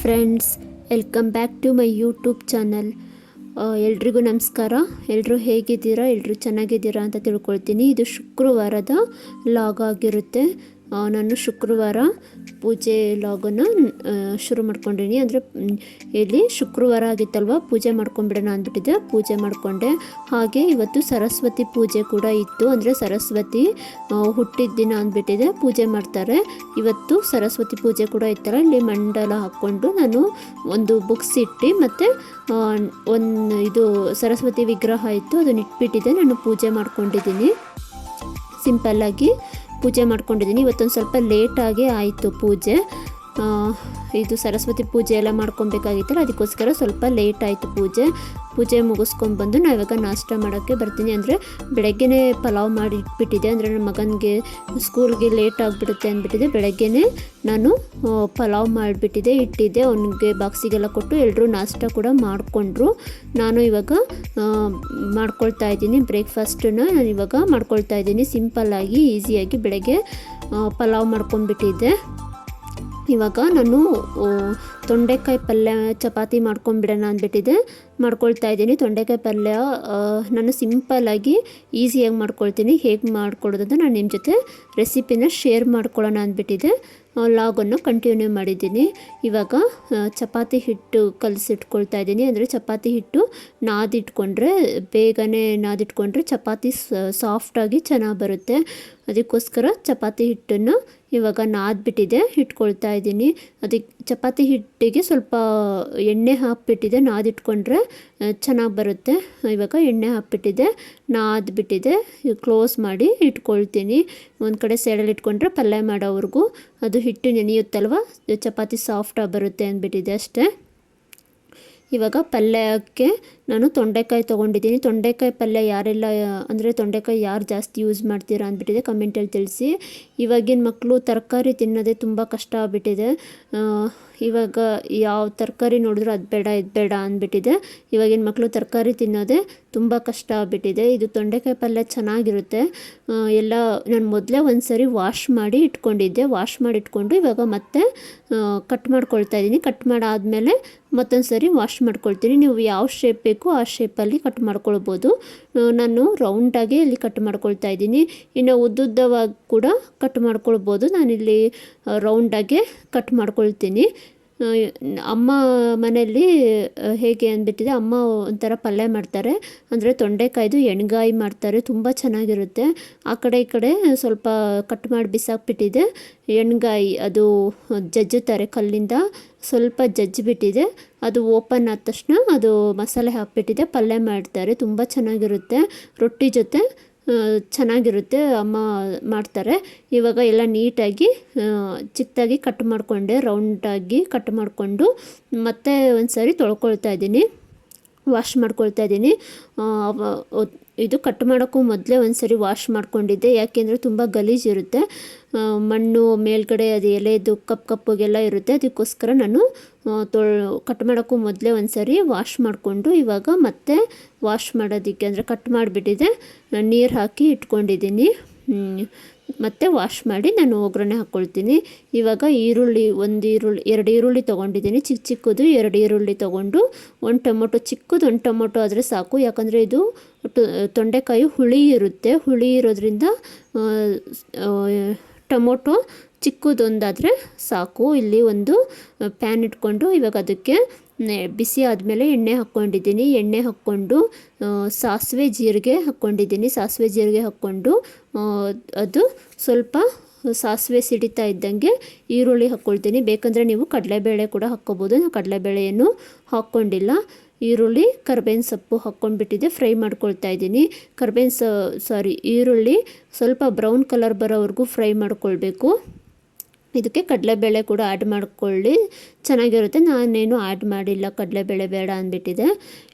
Friends welcome back to my YouTube channel ಎಲ್ರಿಗೂ ನಮಸ್ಕಾರ. ಎಲ್ಲರೂ ಹೇಗಿದ್ದೀರಾ? ಎಲ್ಲರೂ ಚೆನ್ನಾಗಿದ್ದೀರಾ ಅಂತ ತಿಳ್ಕೊಳ್ತೀನಿ. ಇದು ಶುಕ್ರವಾರದ ಲಾಗ್ ಆಗಿರುತ್ತೆ. ನಾನು ಶುಕ್ರವಾರ ಪೂಜೆ ಲಾಗನ್ನು ಶುರು ಮಾಡ್ಕೊಂಡಿನಿ. ಅಂದರೆ ಇಲ್ಲಿ ಶುಕ್ರವಾರ ಆಗಿತ್ತಲ್ವ, ಪೂಜೆ ಮಾಡ್ಕೊಂಬಿಡೋಣ ಅಂದ್ಬಿಟ್ಟಿದ್ದೆ. ಪೂಜೆ ಮಾಡಿಕೊಂಡೆ. ಹಾಗೆ ಇವತ್ತು ಸರಸ್ವತಿ ಪೂಜೆ ಕೂಡ ಇತ್ತು. ಅಂದರೆ ಸರಸ್ವತಿ ಹುಟ್ಟಿದ ದಿನ ಅಂದ್ಬಿಟ್ಟಿದೆ, ಪೂಜೆ ಮಾಡ್ತಾರೆ. ಇವತ್ತು ಸರಸ್ವತಿ ಪೂಜೆ ಕೂಡ ಇತ್ತಲ್ಲ, ಇಲ್ಲಿ ಮಂಡಲ ಹಾಕ್ಕೊಂಡು ನಾನು ಒಂದು ಬುಕ್ಸ್ ಇಟ್ಟು ಮತ್ತು ಒಂದು ಇದು ಸರಸ್ವತಿ ವಿಗ್ರಹ ಇತ್ತು, ಅದನ್ನ ಇಟ್ಬಿಟ್ಟಿದ್ದೆ. ನಾನು ಪೂಜೆ ಮಾಡ್ಕೊಂಡಿದ್ದೀನಿ. ಸಿಂಪಲ್ಲಾಗಿ ಪೂಜೆ ಮಾಡ್ಕೊಂಡಿದ್ದೀನಿ. ಇವತ್ತೊಂದು ಸ್ವಲ್ಪ ಲೇಟಾಗಿ ಆಯಿತು ಪೂಜೆ. ಇದು ಸರಸ್ವತಿ ಪೂಜೆ ಎಲ್ಲ ಮಾಡ್ಕೊಬೇಕಾಗಿತ್ತಲ್ಲ, ಅದಕ್ಕೋಸ್ಕರ ಸ್ವಲ್ಪ ಲೇಟ್ ಆಯಿತು ಪೂಜೆ. ಪೂಜೆ ಮುಗಿಸ್ಕೊಂಡ್ಬಂದು ನಾನು ಇವಾಗ ನಾಷ್ಟ ಮಾಡೋಕ್ಕೆ ಬರ್ತೀನಿ. ಅಂದರೆ ಬೆಳಗ್ಗೆನೇ ಪಲಾವ್ ಮಾಡಿ ಇಟ್ಬಿಟ್ಟಿದೆ ಅಂದರೆ ನನ್ನ ಮಗನಿಗೆ ಸ್ಕೂಲ್ಗೆ ಲೇಟ್ ಆಗಿಬಿಡುತ್ತೆ ಅಂದ್ಬಿಟ್ಟಿದೆ ಬೆಳಗ್ಗೆನೇ ನಾನು ಪಲಾವ್ ಮಾಡಿಬಿಟ್ಟಿದ್ದೆ, ಇಟ್ಟಿದ್ದೆ. ಅವನಿಗೆ ಬಾಕ್ಸಿಗೆಲ್ಲ ಕೊಟ್ಟು ಎಲ್ಲರೂ ನಾಷ್ಟ ಕೂಡ ಮಾಡಿಕೊಂಡ್ರು. ನಾನು ಇವಾಗ ಮಾಡ್ಕೊಳ್ತಾ ಇದ್ದೀನಿ. ಬ್ರೇಕ್ಫಾಸ್ಟನ್ನ ನಾನು ಇವಾಗ ಮಾಡ್ಕೊಳ್ತಾ ಇದ್ದೀನಿ. ಸಿಂಪಲ್ಲಾಗಿ ಈಸಿಯಾಗಿ ಬೆಳಗ್ಗೆ ಪಲಾವ್ ಮಾಡ್ಕೊಂಡ್ಬಿಟ್ಟಿದ್ದೆ. ಇವಾಗ ನಾನು ತೊಂಡೆಕಾಯಿ ಪಲ್ಯ ಚಪಾತಿ ಮಾಡ್ಕೊಂಬಿಡೋಣ ಅಂದ್ಬಿಟ್ಟಿದೆ ಮಾಡ್ಕೊಳ್ತಾ ಇದ್ದೀನಿ. ತೊಂಡೆಕಾಯಿ ಪಲ್ಯ ನಾನು ಸಿಂಪಲ್ಲಾಗಿ ಈಸಿಯಾಗಿ ಮಾಡ್ಕೊಳ್ತೀನಿ. ಹೇಗೆ ಮಾಡ್ಕೊಡೋದು ನಾನು ನಿಮ್ಮ ಜೊತೆ ರೆಸಿಪಿನ ಶೇರ್ ಮಾಡ್ಕೊಳ್ಳೋಣ ಅಂದ್ಬಿಟ್ಟಿದೆ ಲಾಗನ್ನು ಕಂಟಿನ್ಯೂ ಮಾಡಿದ್ದೀನಿ. ಇವಾಗ ಚಪಾತಿ ಹಿಟ್ಟು ಕಲಸಿಟ್ಕೊಳ್ತಾ ಇದ್ದೀನಿ. ಅಂದರೆ ಚಪಾತಿ ಹಿಟ್ಟು ನಾದಿಟ್ಕೊಂಡ್ರೆ, ಬೇಗನೆ ನಾದಿಟ್ಕೊಂಡ್ರೆ ಚಪಾತಿ ಸಾಫ್ಟಾಗಿ ಚೆನ್ನಾಗಿ ಬರುತ್ತೆ. ಅದಕ್ಕೋಸ್ಕರ ಚಪಾತಿ ಹಿಟ್ಟನ್ನು ಇವಾಗ ನಾದ್ಬಿಟ್ಟಿದೆ ಇಟ್ಕೊಳ್ತಾ ಇದ್ದೀನಿ. ಅದಕ್ಕೆ ಚಪಾತಿ ಹಿಟ್ಟಿಗೆ ಸ್ವಲ್ಪ ಎಣ್ಣೆ ಹಾಕ್ಬಿಟ್ಟಿದೆ, ನಾದಿಟ್ಕೊಂಡ್ರೆ ಚೆನ್ನಾಗಿ ಬರುತ್ತೆ. ಇವಾಗ ಎಣ್ಣೆ ಹಾಕ್ಬಿಟ್ಟಿದೆ, ನಾದ್ಬಿಟ್ಟಿದೆ ಕ್ಲೋಸ್ ಮಾಡಿ ಇಟ್ಕೊಳ್ತೀನಿ. ಒಂದು ಕಡೆ ಸೈಡಲ್ಲಿ ಇಟ್ಕೊಂಡ್ರೆ ಪಲ್ಯ ಮಾಡೋವ್ರಿಗೂ ಅದು ಹಿಟ್ಟು ನೆನೆಯುತ್ತಲ್ವ? ಚಪಾತಿ ಸಾಫ್ಟಾಗಿ ಬರುತ್ತೆ ಅಂದ್ಬಿಟ್ಟಿದೆ ಅಷ್ಟೇ. ಇವಾಗ ಪಲ್ಯಕ್ಕೆ ನಾನು ತೊಂಡೆಕಾಯಿ ತೊಗೊಂಡಿದ್ದೀನಿ. ತೊಂಡೆಕಾಯಿ ಪಲ್ಯ ಯಾರೆಲ್ಲ, ಅಂದರೆ ತೊಂಡೆಕಾಯಿ ಯಾರು ಜಾಸ್ತಿ ಯೂಸ್ ಮಾಡ್ತೀರಾ ಅಂದ್ಬಿಟ್ಟಿದೆ ಕಮೆಂಟಲ್ಲಿ ತಿಳಿಸಿ. ಇವಾಗಿನ ಮಕ್ಕಳು ತರಕಾರಿ ತಿನ್ನೋದೇ ತುಂಬ ಕಷ್ಟ ಆಗ್ಬಿಟ್ಟಿದೆ. ಇವಾಗ ಯಾವ ತರಕಾರಿ ನೋಡಿದ್ರು ಅದು ಬೇಡ, ಇದು ಬೇಡ ಅಂದ್ಬಿಟ್ಟಿದೆ. ಇವಾಗಿನ ಮಕ್ಕಳು ತರಕಾರಿ ತಿನ್ನೋದೇ ತುಂಬ ಕಷ್ಟ ಆಗ್ಬಿಟ್ಟಿದೆ. ಇದು ತೊಂಡೆಕಾಯಿ ಪಲ್ಯ ಚೆನ್ನಾಗಿರುತ್ತೆ. ಎಲ್ಲ ನಾನು ಮೊದಲೇ ಒಂದು ಸರಿ ವಾಶ್ ಮಾಡಿ ಇಟ್ಕೊಂಡಿದ್ದೆ. ವಾಶ್ ಮಾಡಿ ಇಟ್ಕೊಂಡು ಇವಾಗ ಮತ್ತೆ ಕಟ್ ಮಾಡ್ಕೊಳ್ತಾ ಇದ್ದೀನಿ. ಕಟ್ ಮಾಡಾದಮೇಲೆ ಮತ್ತೊಂದು ಸರಿ ವಾಶ್ ಮಾಡ್ಕೊಳ್ತೀನಿ. ನೀವು ಯಾವ ಶೇಪ್ ಬೇಕು ಆ ಶೇಪಲ್ಲಿ ಕಟ್ ಮಾಡ್ಕೊಳ್ಬೋದು. ನಾನು ರೌಂಡಾಗಿ ಇಲ್ಲಿ ಕಟ್ ಮಾಡ್ಕೊಳ್ತಾ ಇದ್ದೀನಿ. ಇನ್ನು ಉದ್ದುದ್ದವಾಗಿ ಕೂಡ ಕಟ್ ಮಾಡ್ಕೊಳ್ಬೋದು. ನಾನಿಲ್ಲಿ ರೌಂಡಾಗೆ ಕಟ್ ಮಾಡ್ಕೊಳ್ತೀನಿ. ಅಮ್ಮ ಮನೆಯಲ್ಲಿ ಹೇಗೆ ಅಂದ್ಬಿಟ್ಟಿದೆ, ಅಮ್ಮ ಒಂಥರ ಪಲ್ಯ ಮಾಡ್ತಾರೆ. ಅಂದರೆ ತೊಂಡೆಕಾಯ್ದು ಎಣ್ಗಾಯಿ ಮಾಡ್ತಾರೆ. ತುಂಬ ಚೆನ್ನಾಗಿರುತ್ತೆ. ಆ ಕಡೆ ಈ ಕಡೆ ಸ್ವಲ್ಪ ಕಟ್ ಮಾಡಿ ಬಿಸಾಕ್ಬಿಟ್ಟಿದೆ. ಎಣ್ಗಾಯಿ, ಅದು ಜಜ್ಜುತ್ತಾರೆ ಕಲ್ಲಿಂದ. ಸ್ವಲ್ಪ ಜಜ್ಜಿಬಿಟ್ಟಿದೆ. ಅದು ಓಪನ್ ಆದ ತಕ್ಷಣ ಅದು ಮಸಾಲೆ ಹಾಕಿಬಿಟ್ಟಿದೆ. ಪಲ್ಯ ಮಾಡ್ತಾರೆ. ತುಂಬ ಚೆನ್ನಾಗಿರುತ್ತೆ. ರೊಟ್ಟಿ ಜೊತೆ ಚೆನ್ನಾಗಿರುತ್ತೆ ಅಮ್ಮ ಮಾಡ್ತಾರೆ. ಇವಾಗ ಎಲ್ಲ ನೀಟಾಗಿ ಚಿಕ್ಕದಾಗಿ ಕಟ್ ಮಾಡಿಕೊಂಡೆ. ರೌಂಡಾಗಿ ಕಟ್ ಮಾಡಿಕೊಂಡು ಮತ್ತೆ ಒಂದು ಸಾರಿ ತೊಳ್ಕೊಳ್ತಾ ಇದ್ದೀನಿ. ವಾಶ್ ಮಾಡ್ಕೊಳ್ತಾ ಇದ್ದೀನಿ. ಇದು ಕಟ್ ಮಾಡೋಕ್ಕೂ ಮೊದಲೇ ಒಂದು ಸರಿ ವಾಶ್ ಮಾಡ್ಕೊಂಡಿದ್ದೆ. ಯಾಕೆಂದರೆ ತುಂಬ ಗಲೀಜಿರುತ್ತೆ ಮಣ್ಣು ಮೇಲ್ಗಡೆ ಅದು ಎಲೆದು ಕಪ್ ಕಪ್ಪಗೆಲ್ಲ ಇರುತ್ತೆ. ಅದಕ್ಕೋಸ್ಕರ ನಾನು ತೊಳ್ ಕಟ್ ಮಾಡೋಕ್ಕೂ ಮೊದಲೇ ಒಂದು ಸರಿ ವಾಶ್ ಮಾಡಿಕೊಂಡು ಇವಾಗ ಮತ್ತೆ ವಾಶ್ ಮಾಡೋದಕ್ಕೆ ಅಂದರೆ ಕಟ್ ಮಾಡಿಬಿಟ್ಟಿದೆ. ನೀರು ಹಾಕಿ ಇಟ್ಕೊಂಡಿದ್ದೀನಿ. ಮತ್ತೆ ವಾಶ್ ಮಾಡಿ ನಾನು ಒಗ್ಗರಣೆ ಹಾಕ್ಕೊಳ್ತೀನಿ ಇವಾಗ ಈರುಳ್ಳಿ ಒಂದು ಈರುಳ್ಳಿ, ಎರಡು ಈರುಳ್ಳಿ ತೊಗೊಂಡಿದ್ದೀನಿ. ಚಿಕ್ಕ ಚಿಕ್ಕದು ಎರಡು ಈರುಳ್ಳಿ ತೊಗೊಂಡು, ಒಂದು ಟೊಮೊಟೊ ಚಿಕ್ಕದು, ಒಂದು ಟೊಮೊಟೊ ಆದರೆ ಸಾಕು. ಯಾಕಂದರೆ ಇದು ತೊಂಡೆಕಾಯಿ ಹುಳಿ ಇರುತ್ತೆ. ಹುಳಿ ಇರೋದ್ರಿಂದ ಟೊಮೊಟೊ ಚಿಕ್ಕದೊಂದಾದರೆ ಸಾಕು. ಇಲ್ಲಿ ಒಂದು ಪ್ಯಾನ್ ಇಟ್ಕೊಂಡು ಇವಾಗ ಅದಕ್ಕೆ ಬಿಸಿ ಆದಮೇಲೆ ಎಣ್ಣೆ ಹಾಕ್ಕೊಂಡಿದ್ದೀನಿ. ಎಣ್ಣೆ ಹಾಕ್ಕೊಂಡು ಸಾಸಿವೆ ಜೀರಿಗೆ ಹಾಕ್ಕೊಂಡಿದ್ದೀನಿ. ಸಾಸಿವೆ ಜೀರಿಗೆ ಹಾಕ್ಕೊಂಡು ಅದು ಸ್ವಲ್ಪ ಸಾಸಿವೆ ಸಿಡಿತಾ ಇದ್ದಂಗೆ ಈರುಳ್ಳಿ ಹಾಕ್ಕೊಳ್ತೀನಿ. ಬೇಕಂದರೆ ನೀವು ಕಡಲೆಬೇಳೆ ಕೂಡ ಹಾಕ್ಕೋಬೋದು. ನಾನು ಕಡಲೆಬೇಳೆಯನ್ನು ಹಾಕ್ಕೊಂಡಿಲ್ಲ. ಈರುಳ್ಳಿ, ಕರ್ಬೇವಿನ ಸೊಪ್ಪು ಹಾಕ್ಕೊಂಡ್ಬಿಟ್ಟಿದೆ ಫ್ರೈ ಮಾಡ್ಕೊಳ್ತಾ ಇದ್ದೀನಿ. ಕರ್ಬೇವಿನ ಸಾರಿ, ಈರುಳ್ಳಿ ಸ್ವಲ್ಪ ಬ್ರೌನ್ ಕಲರ್ ಬರೋವರೆಗೂ ಫ್ರೈ ಮಾಡ್ಕೊಳ್ಬೇಕು. ಇದಕ್ಕೆ ಕಡಲೆಬೇಳೆ ಕೂಡ ಆ್ಯಡ್ ಮಾಡ್ಕೊಳ್ಳಿ. ಚೆನ್ನಾಗಿರುತ್ತೆ. ನಾನೇನು ಆ್ಯಡ್ ಮಾಡಿಲ್ಲ. ಕಡಲೆಬೇಳೆ ಬೇಡ ಅಂದ್ಬಿಟ್ಟಿದೆ.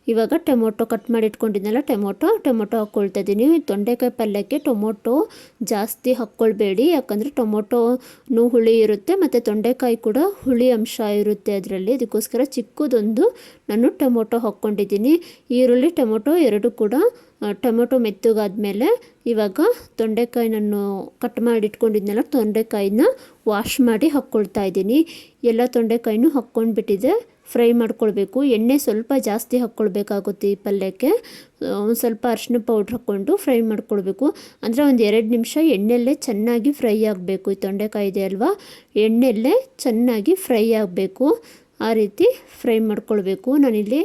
ಇವಾಗ ಟೊಮೊಟೊ ಕಟ್ ಮಾಡಿ ಇಟ್ಕೊಂಡಿದ್ನಲ್ಲ, ಟೊಮೊಟೊ ಟೊಮೊಟೊ ಹಾಕ್ಕೊಳ್ತಾ ಇದ್ದೀನಿ ತೊಂಡೆಕಾಯಿ ಪಲ್ಯಕ್ಕೆ ಟೊಮೊಟೊ ಜಾಸ್ತಿ ಹಾಕ್ಕೊಳ್ಬೇಡಿ ಯಾಕಂದರೆ ಟೊಮೊಟೊನೂ ಹುಳಿ ಇರುತ್ತೆ, ಮತ್ತು ತೊಂಡೆಕಾಯಿ ಕೂಡ ಹುಳಿ ಅಂಶ ಇರುತ್ತೆ ಅದರಲ್ಲಿ. ಅದಕ್ಕೋಸ್ಕರ ಚಿಕ್ಕದೊಂದು ನಾನು ಟೊಮೊಟೊ ಹಾಕ್ಕೊಂಡಿದ್ದೀನಿ. ಈರುಳ್ಳಿ, ಟೊಮೊಟೊ ಎರಡು ಕೂಡ ಟೊಮೊಟೊ ಮೆತ್ತಗಾದ್ಮೇಲೆ ಇವಾಗ ತೊಂಡೆಕಾಯಿ ನಾನು ಕಟ್ ಮಾಡಿ ಇಟ್ಕೊಂಡಿದ್ನಲ್ಲ, ತೊಂಡೆಕಾಯಿನ ವಾಶ್ ಮಾಡಿ ಹಾಕ್ಕೊಳ್ತಾ ಇದ್ದೀನಿ ಎಲ್ಲ ತೊಂಡೆಕಾಯಿನೂ ಹಾಕ್ಕೊಂಡ್ಬಿಟ್ಟಿದೆ. ಫ್ರೈ ಮಾಡ್ಕೊಳ್ಬೇಕು. ಎಣ್ಣೆ ಸ್ವಲ್ಪ ಜಾಸ್ತಿ ಹಾಕ್ಕೊಳ್ಬೇಕಾಗುತ್ತೆ ಈ ಪಲ್ಯಕ್ಕೆ. ಒಂದು ಸ್ವಲ್ಪ ಅರಿಶಿನ ಪೌಡ್ರ್ ಹಾಕ್ಕೊಂಡು ಫ್ರೈ ಮಾಡ್ಕೊಳ್ಬೇಕು. ಅಂದರೆ ಒಂದು ಎರಡು ನಿಮಿಷ ಎಣ್ಣೆಲ್ಲೇ ಚೆನ್ನಾಗಿ ಫ್ರೈ ಆಗಬೇಕು. ಈ ತೊಂಡೆಕಾಯಿ ಇದೆ ಅಲ್ವಾ? ಎಣ್ಣೆಲ್ಲೇ ಚೆನ್ನಾಗಿ ಫ್ರೈ ಆಗಬೇಕು. ಆ ರೀತಿ ಫ್ರೈ ಮಾಡ್ಕೊಳ್ಬೇಕು. ನಾನಿಲ್ಲಿ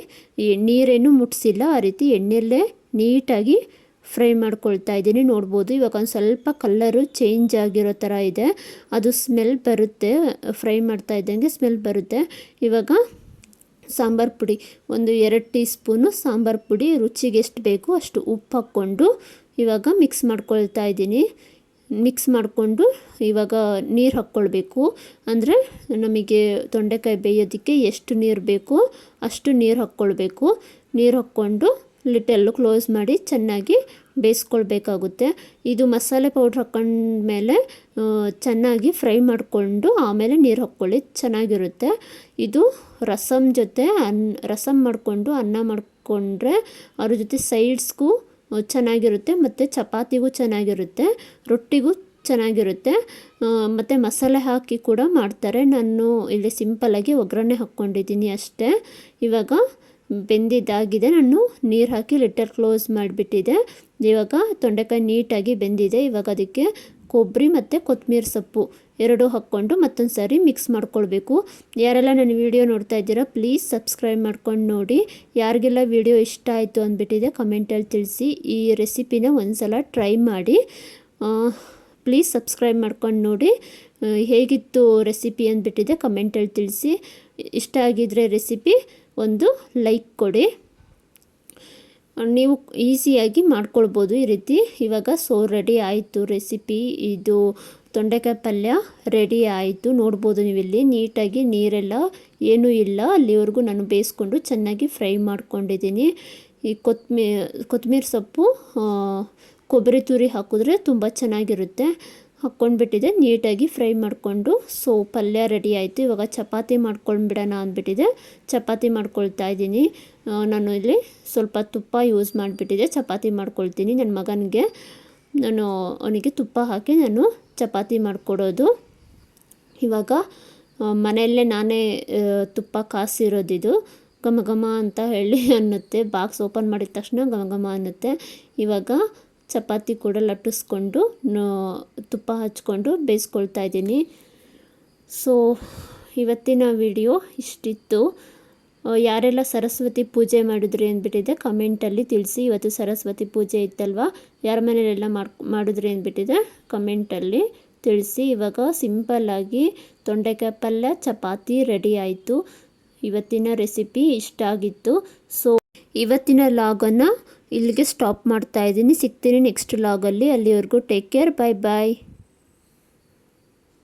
ನೀರೇನು ಮುಟ್ಸಿಲ್ಲ. ಆ ರೀತಿ ಎಣ್ಣೆಯಲ್ಲೇ ನೀಟಾಗಿ ಫ್ರೈ ಮಾಡ್ಕೊಳ್ತಾ ಇದ್ದೀನಿ. ನೋಡ್ಬೋದು, ಇವಾಗ ಒಂದು ಸ್ವಲ್ಪ ಕಲ್ಲರು ಚೇಂಜ್ ಆಗಿರೋ ಥರ ಇದೆ. ಅದು ಸ್ಮೆಲ್ ಬರುತ್ತೆ. ಫ್ರೈ ಮಾಡ್ತಾ ಇದ್ದಂಗೆ ಸ್ಮೆಲ್ ಬರುತ್ತೆ. ಇವಾಗ ಸಾಂಬಾರು ಪುಡಿ. ಒಂದು ಎರಡು ಟೀ ಸ್ಪೂನು ಸಾಂಬಾರು ಪುಡಿ, ರುಚಿಗೆ ಎಷ್ಟು ಬೇಕು ಅಷ್ಟು ಉಪ್ಪು ಹಾಕ್ಕೊಂಡು ಇವಾಗ ಮಿಕ್ಸ್ ಮಾಡ್ಕೊಳ್ತಾ ಇದ್ದೀನಿ. ಮಿಕ್ಸ್ ಮಾಡಿಕೊಂಡು ಇವಾಗ ನೀರು ಹಾಕ್ಕೊಳ್ಬೇಕು. ಅಂದರೆ ನಮಗೆ ತೊಂಡೆಕಾಯಿ ಬೇಯೋದಕ್ಕೆ ಎಷ್ಟು ನೀರು ಬೇಕೋ ಅಷ್ಟು ನೀರು ಹಾಕ್ಕೊಳ್ಬೇಕು. ನೀರು ಹಾಕ್ಕೊಂಡು ಲಿಟಲ್ಲು ಕ್ಲೋಸ್ ಮಾಡಿ ಚೆನ್ನಾಗಿ ಬೇಯಿಸ್ಕೊಳ್ಬೇಕಾಗುತ್ತೆ. ಇದು ಮಸಾಲೆ ಪೌಡ್ರ್ ಹಾಕೊಂಡ್ಮೇಲೆ ಚೆನ್ನಾಗಿ ಫ್ರೈ ಮಾಡಿಕೊಂಡು ಆಮೇಲೆ ನೀರು ಹಾಕ್ಕೊಳ್ಳಿ. ಚೆನ್ನಾಗಿರುತ್ತೆ. ಇದು ರಸಮ್ ಜೊತೆ ಅನ್, ರಸಮ್ ಮಾಡಿಕೊಂಡು ಅನ್ನ ಮಾಡಿಕೊಂಡ್ರೆ ಅದ್ರ ಜೊತೆ ಸೈಡ್ಸ್ಗೂ ಚೆನ್ನಾಗಿರುತ್ತೆ ಮತ್ತು ಚಪಾತಿಗೂ ಚೆನ್ನಾಗಿರುತ್ತೆ, ರೊಟ್ಟಿಗೂ ಚೆನ್ನಾಗಿರುತ್ತೆ. ಮತ್ತು ಮಸಾಲೆ ಹಾಕಿ ಕೂಡ ಮಾಡ್ತಾರೆ. ನಾನು ಇಲ್ಲಿ ಸಿಂಪಲ್ಲಾಗಿ ಒಗ್ಗರಣೆ ಹಾಕ್ಕೊಂಡಿದ್ದೀನಿ ಅಷ್ಟೇ. ಇವಾಗ ಬೆಂದಿದ್ದಾಗಿದೆ. ನಾನು ನೀರು ಹಾಕಿ ಲಿಟರ್ ಕ್ಲೋಸ್ ಮಾಡಿಬಿಟ್ಟಿದೆ. ಇವಾಗ ತೊಂಡೆಕಾಯಿ ನೀಟಾಗಿ ಬೆಂದಿದೆ. ಇವಾಗ ಅದಕ್ಕೆ ಕೊಬ್ಬರಿ ಮತ್ತು ಕೊತ್ತಂಬರಿ ಸೊಪ್ಪು ಎರಡೂ ಹಾಕ್ಕೊಂಡು ಮತ್ತೊಂದು ಸಾರಿ ಮಿಕ್ಸ್ ಮಾಡ್ಕೊಳ್ಬೇಕು. ಯಾರೆಲ್ಲ ನನ್ನ ವೀಡಿಯೋ ನೋಡ್ತಾ ಇದ್ದೀರಾ ಪ್ಲೀಸ್ ಸಬ್ಸ್ಕ್ರೈಬ್ ಮಾಡ್ಕೊಂಡು ನೋಡಿ. ಯಾರಿಗೆಲ್ಲ ವೀಡಿಯೋ ಇಷ್ಟ ಆಯಿತು ಅಂದ್ಬಿಟ್ಟಿದೆ ಕಮೆಂಟಲ್ಲಿ ತಿಳಿಸಿ. ಈ ರೆಸಿಪಿನ ಒಂದು ಸಲ ಟ್ರೈ ಮಾಡಿ ಪ್ಲೀಸ್ ಸಬ್ಸ್ಕ್ರೈಬ್ ಮಾಡ್ಕೊಂಡು ನೋಡಿ. ಹೇಗಿತ್ತು ರೆಸಿಪಿ ಅಂದ್ಬಿಟ್ಟಿದೆ ಕಮೆಂಟಲ್ಲಿ ತಿಳಿಸಿ. ಇಷ್ಟ ಆಗಿದ್ರೆ ರೆಸಿಪಿ ಒಂದು ಲೈಕ್ ಕೊಡಿ. ನೀವು ಈಸಿಯಾಗಿ ಮಾಡ್ಕೊಳ್ಬೋದು ಈ ರೀತಿ. ಇವಾಗ ಸೊ ರೆಡಿ ಆಯಿತು ರೆಸಿಪಿ ಇದು ತೊಂಡೆಕಾಯಿ ಪಲ್ಯ ರೆಡಿ ಆಯಿತು. ನೋಡ್ಬೋದು ನೀವು ಇಲ್ಲಿ ನೀಟಾಗಿ ನೀರೆಲ್ಲ ಏನೂ ಇಲ್ಲ. ಅಲ್ಲಿವರೆಗೂ ನಾನು ಬೇಯಿಸ್ಕೊಂಡು ಚೆನ್ನಾಗಿ ಫ್ರೈ ಮಾಡ್ಕೊಂಡಿದ್ದೀನಿ. ಈ ಕೊತ್ಮಿ ಕೊತ್ತಂಬರಿ ಸೊಪ್ಪು ಕೊಬ್ಬರಿ ತುರಿ ಹಾಕಿದ್ರೆ ತುಂಬ ಚೆನ್ನಾಗಿರುತ್ತೆ. ಹಾಕ್ಕೊಂಡ್ಬಿಟ್ಟಿದೆ. ನೀಟಾಗಿ ಫ್ರೈ ಮಾಡಿಕೊಂಡು ಸೊ, ಪಲ್ಯ ರೆಡಿ ಆಯಿತು. ಇವಾಗ ಚಪಾತಿ ಮಾಡ್ಕೊಂಡ್ಬಿಡೋಣ ಅಂದ್ಬಿಟ್ಟಿದೆ. ಚಪಾತಿ ಮಾಡ್ಕೊಳ್ತಾ ಇದ್ದೀನಿ. ನಾನು ಇಲ್ಲಿ ಸ್ವಲ್ಪ ತುಪ್ಪ ಯೂಸ್ ಮಾಡಿಬಿಟ್ಟಿದೆ. ಚಪಾತಿ ಮಾಡ್ಕೊಳ್ತೀನಿ ನನ್ನ ಮಗನಿಗೆ. ನಾನು ಅವನಿಗೆ ತುಪ್ಪ ಹಾಕಿ ನಾನು ಚಪಾತಿ ಮಾಡಿಕೊಡೋದು. ಇವಾಗ ಮನೆಯಲ್ಲೇ ನಾನೇ ತುಪ್ಪ ಕಾಸಿರೋದಿದು. ಘಮ ಘಮ ಅಂತ ಹೇಳಿ ಅನ್ನುತ್ತೆ. ಬಾಕ್ಸ್ ಓಪನ್ ಮಾಡಿದ ತಕ್ಷಣ ಘಮ ಘಮ ಅನ್ನುತ್ತೆ. ಇವಾಗ ಚಪಾತಿ ಕೂಡ ಲಟ್ಟಿಸ್ಕೊಂಡು ತುಪ್ಪ ಹಚ್ಕೊಂಡು ಬೇಯಿಸ್ಕೊಳ್ತಾ ಇದ್ದೀನಿ. ಸೊ ಇವತ್ತಿನ ವಿಡಿಯೋ ಇಷ್ಟಿತ್ತು. ಯಾರೆಲ್ಲ ಸರಸ್ವತಿ ಪೂಜೆ ಮಾಡಿದ್ರಿ ಅಂದ್ಬಿಟ್ಟಿದೆ ಕಮೆಂಟಲ್ಲಿ ತಿಳಿಸಿ. ಇವತ್ತು ಸರಸ್ವತಿ ಪೂಜೆ ಇತ್ತಲ್ವ? ಯಾರ ಮನೆಯಲ್ಲೆಲ್ಲ ಮಾಡ್, ಮಾಡಿದ್ರಿ ಅಂದ್ಬಿಟ್ಟಿದೆ ಕಮೆಂಟಲ್ಲಿ ತಿಳಿಸಿ. ಇವಾಗ ಸಿಂಪಲ್ಲಾಗಿ ತೊಂಡೆಕಾಯಿ ಪಲ್ಯ, ಚಪಾತಿ ರೆಡಿ ಆಯಿತು. ಇವತ್ತಿನ ರೆಸಿಪಿ ಇಷ್ಟ ಆಗಿತ್ತು. ಸೊ ಇವತ್ತಿನ ಲಾಗನ್ನು ಇಲ್ಲಿಗೆ ಸ್ಟಾಪ್ ಮಾಡ್ತಾ ಇದ್ದೀನಿ. ಸಿಗ್ತೀನಿ ನೆಕ್ಸ್ಟ್ ಲಾಗಲ್ಲಿ ಅಲ್ಲಿವರೆಗೂ ಟೇಕ್ ಕೇರ್ ಬಾಯ್ ಬಾಯ್